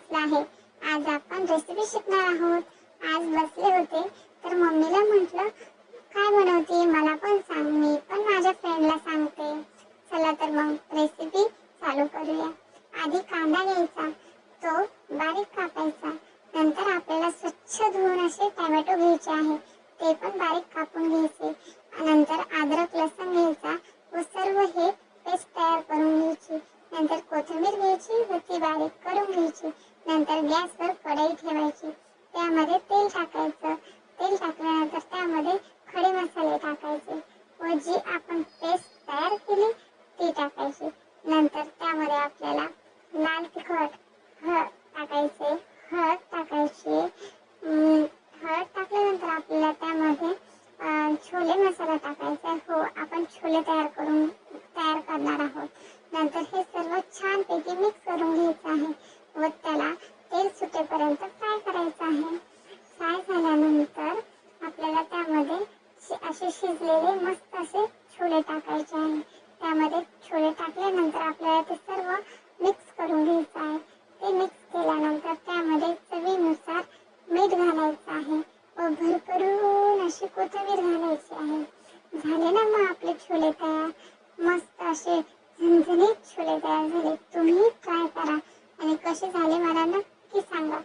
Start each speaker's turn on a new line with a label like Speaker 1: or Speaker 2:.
Speaker 1: वाटलं आहे. आज आपण रेसिपी शिकणार आहोत. आज बसले होते. तर मम्मीला म्हटलं काय बनवते? मला पण सांग. मी पण माझ्या फ्रेंडला सांगते. चला तर मग रेसिपी चालू करूया. आधी कांदा घ्यायचा. तो बारीक कापायचा. नंतर आपल्याला स्वच्छ धुवून असे टॅमॅटो घ्यायचे आहे. ते पण बारीक कापून घ्यायचे. नंतर अद्रक लसूण घ्यायचा व सर्व हे पेस्ट तयार करून घ्यायची नंतर कोथिंबीर घ्यायची व ती बारीक करून घ्यायची नंतर गॅसवर कढई ठेवायची. त्यामध्ये तेल टाकायचं. तेल टाकल्यानंतर त्यामध्ये खडे मसाले टाकायचे व जी आपण पेस्ट तयार केली ती टाकायची. नंतर त्यामध्ये आपल्याला लाल तिखट हळद टाकायचे. हळद टाकायची. हळद टाकल्यानंतर आपल्याला त्यामध्ये छोले मसाला टाकायचा. हो आपण छोले तयार करून तयार करणार आहोत. नंतर हे सर्व छानपैकी मिक्स करून घ्यायचं आहे. व त्याला तेल सुटेपर्यंत फ्राय करायचं आहे. फ्राय झाल्यानंतर आपल्याला त्यामध्ये शि- असे शिजलेले मस्त असे छोले टाकायचे आहे. त्यामध्ये छोले टाकल्यानंतर आपल्याला ते सर्व मिक्स करून घ्यायचं आहे. ते मिक्स केल्यानंतर त्यामध्ये चवीनुसार मीठ घालायचं आहे. व भरभरून अशी कोथिंबीर घालायची आहे. झाले ना मग आपले छोले तयार? मस्त असे झणझणीत छोले तयार झाले तुम्ही ट्राय करा आणि कसे झाले मला नक्की सांगा.